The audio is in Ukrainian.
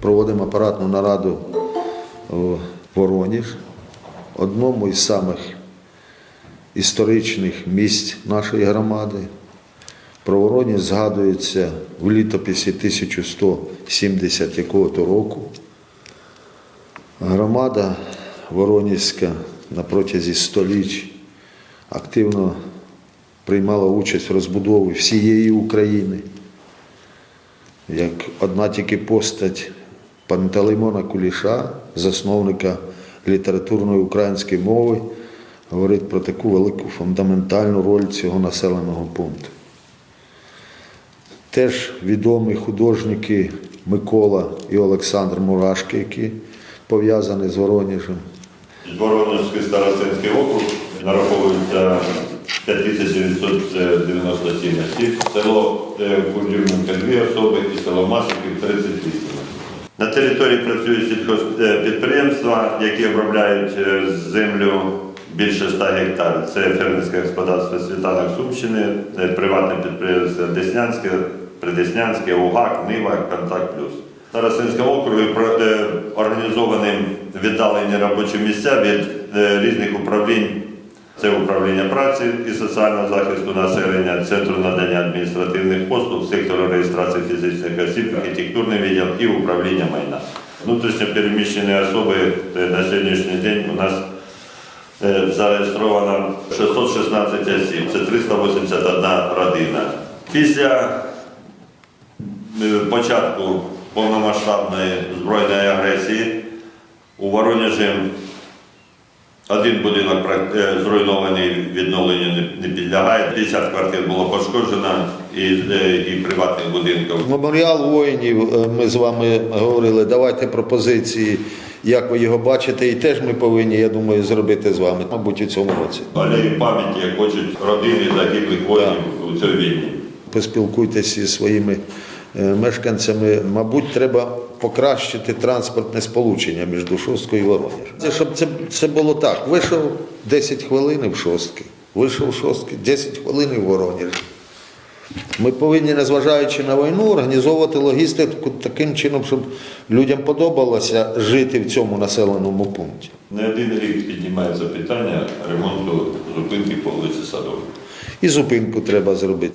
Проводимо апаратну нараду в Вороніж, одному із самих історичних місць нашої громади. Про Вороніж згадується в літописі 1170 якого-то року. Громада Воронізька на протязі століть активно приймала участь в розбудові всієї України. Як одна тільки постать Пантелеймона Куліша, засновника літературної української мови, говорить про таку велику фундаментальну роль цього населеного пункту. Теж відомі художники Микола і Олександр Мурашки, які пов'язані з Воронежем. Воронежський старостинський округ нараховується 5997 осіб, село Кудрівненка 2 особи і село Масиків 38 осіб. На території працюють сільхозпідприємства, які обробляють е, землю більше 100 гектарів. Це фермерське господарство Світанок Сумщини, е, приватне підприємство Деснянське, Придеснянське, УГАК, Нива, Контакт Плюс. В Старостинському округі е, організовані віддалені робочі місця від е, різних управлінь. Це управління праці і соціального захисту населення, Центру надання адміністративних послуг, сектору реєстрації фізичних осіб, архітектурний відділ і управління майна. Внутрішньо переміщені особи е, на сьогоднішній день у нас е, зареєстровано 616 осіб, це 381 родина. Після е, початку повномасштабної збройної агресії у Воронежі один будинок е, зруйнований, відновленню не- підлягає. 50 квартир було пошкоджено і, е, і приватних будинків. Меморіал воїнів, е, ми з вами говорили, давайте пропозиції, як ви його бачите, і теж ми повинні, я думаю, зробити з вами, мабуть, у цьому році. Алеї пам'яті, як хочуть родини загиблих воїнів у цій війні. Поспілкуйтеся зі своїми мешканцями. Мабуть, треба покращити транспортне сполучення між Шосткою і Воронежем. Це щоб це, це було так. Вийшов 10 хвилин в шостки, вийшов в шостки, 10 хвилин в Воронежі. Ми повинні, незважаючи на війну, організовувати логістику таким чином, щоб людям подобалося жити в цьому населеному пункті. Не один рік піднімається питання ремонту зупинки по вулиці Садовій. І зупинку треба зробити.